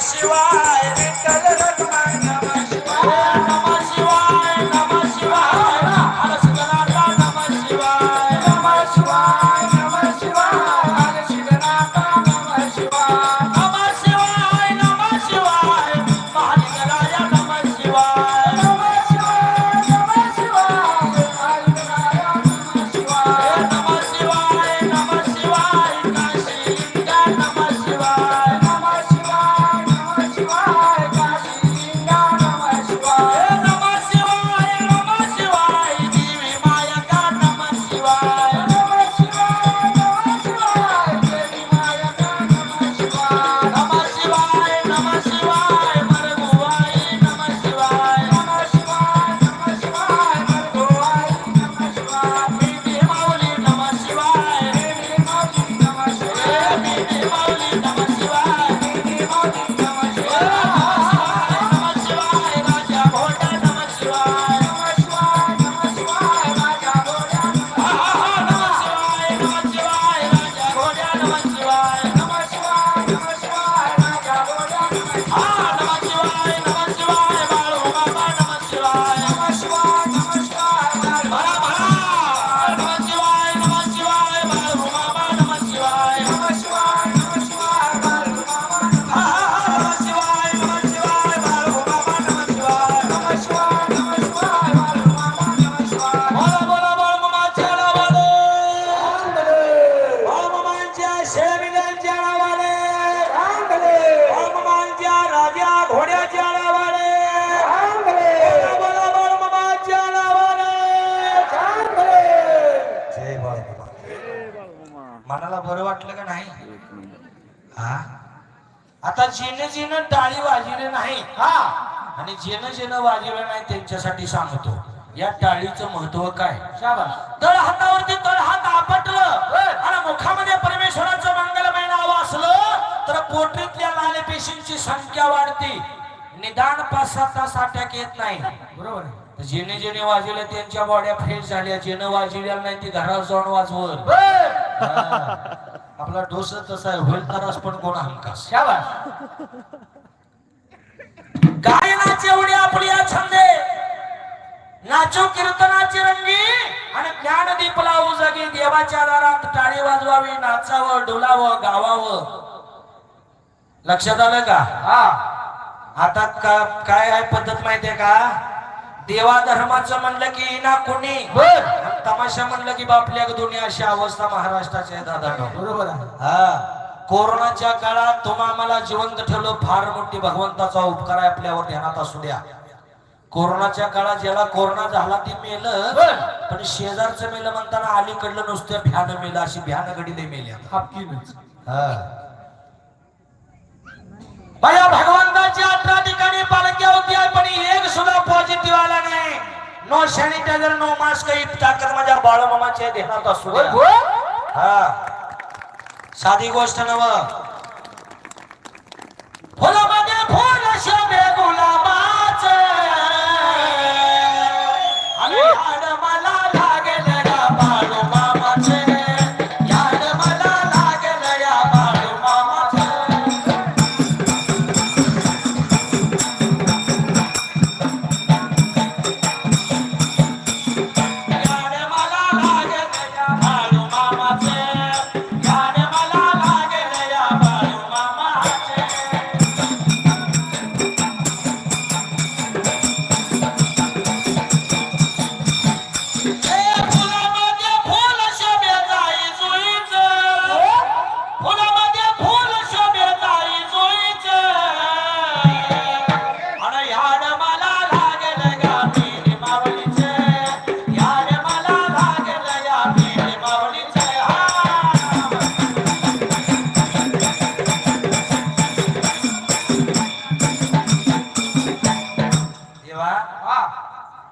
शिवाय मनाला बरं वाटलं का नाही? हा? आता जेणे जेणे टाळी वाजले नाही हा? आणि जेणे जेणे वाजवलं नाही त्यांच्यासाठी सांगतो या टाळीचं महत्त्व काय? तळ हातावरती तळ हात आपटलं. आणि मुखामध्ये परमेश्वराचं मंगलमय नाव असलं तर पोटरीतल्या लाल पेशींची संख्या वाढते. निदान पाच सात तास अटॅक येत नाही. बरोबर जेणे जेणे वाजवले त्यांच्या बॉड्या फ्रेश झाल्या. जेणे वाजवल्या नाही ते घरात जाऊन वाजवल. हा. आपला डोस तसा आहे. होईल तर पण कोण हमकास गायनाची एवढी आपली या छंदे. नाचो कीर्तनाची रंगी आणि ज्ञानदीप लावू जगी देवाच्या दारात टाळी वाजवावी नाचावं डोलावं गावावं. लक्षात आलं का? आता का काय आहे पद्धत माहितीये का? देवा धर्माचं म्हणलं की ना कोणी. तमाशा म्हणलं की बापल्या दोन्ही अशी अवस्था महाराष्ट्राची आहे दादा बरोबर हा. कोरोनाच्या काळात तुम्हा आम्हाला जिवंत ठेवलं फार मोठी भगवंताचा उपकार आहे आपल्यावर ध्यानात असू द्या. कोरोनाच्या काळात ज्याला कोरोना झाला ती मेलं पण शेजारचं मेलं म्हणताना अलीकडलं नुसतं भ्यानं मेलं अशी भ्यानं गडीले मेल्या बाया नो सॅनिटायझर नो मास्क ही ताकद माझ्या बाळमामाच्या ध्यानात असू हा साधी गोष्ट नव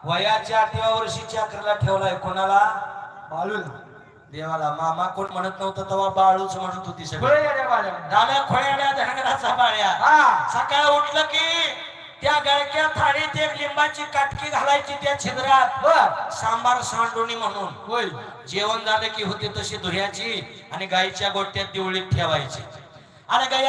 वयाच्या आठव्या वर्षी चक्राला ठेवलाय. कोणाला? बाळूला देवाला. मामा कोण म्हणत नव्हतं तेव्हा बाळूच म्हणत होती सगळं. बाळ्या. झालं खोळ्याड्या धनगराचा बाळ्या. हा. सकाळ उठलं की त्या गळक्या थाळीत एक लिंबाची काटकी घालायची त्या छिद्रात. बर. सांबार सांडोणी म्हणून. जेवण झालं की होती तशी धुयाची आणि गाईच्या गोट्यात दिवळीत ठेवायची. आणि गाई